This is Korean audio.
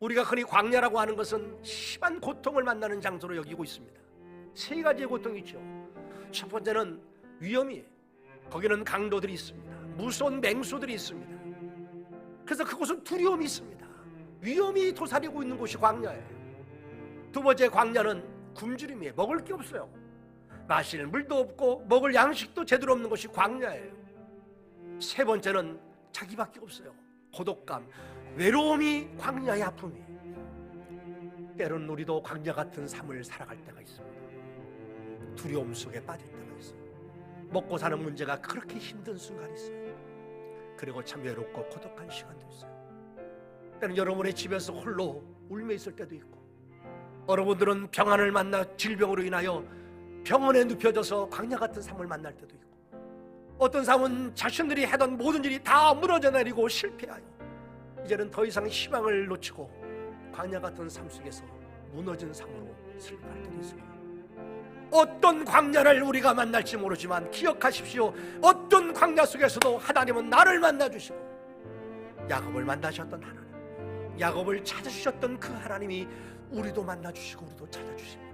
우리가 흔히 광야라고 하는 것은 심한 고통을 만나는 장소로 여기고 있습니다. 세 가지의 고통이 있죠. 첫 번째는 위험이에요. 거기는 강도들이 있습니다. 무서운 맹수들이 있습니다. 그래서 그곳은 두려움이 있습니다. 위험이 도사리고 있는 곳이 광야예요. 두 번째 광야는 굶주림이에요. 먹을 게 없어요. 마실 물도 없고 먹을 양식도 제대로 없는 곳이 광야예요. 세 번째는 자기밖에 없어요. 고독감, 외로움이 광야의 아픔이에요. 때론 우리도 광야 같은 삶을 살아갈 때가 있습니다. 두려움 속에 빠질 때가 있어요. 먹고 사는 문제가 그렇게 힘든 순간이 있어요. 그리고 참 외롭고 고독한 시간도 있어요. 때는 여러분의 집에서 홀로 울며 있을 때도 있고, 여러분들은 병환을 만나 질병으로 인하여 병원에 눕혀져서 광야 같은 삶을 만날 때도 있고, 어떤 사람은 자신들이 하던 모든 일이 다 무너져 내리고 실패하여 이제는 더 이상 희망을 놓치고 광야 같은 삶 속에서 무너진 삶으로 슬퍼할 때도 있습니다. 어떤 광야를 우리가 만날지 모르지만 기억하십시오. 어떤 광야 속에서도 하나님은 나를 만나 주시고 야곱을 만나셨던 하나님, 야곱을 찾으셨던 그 하나님이 우리도 만나 주시고 우리도 찾아 주십니다.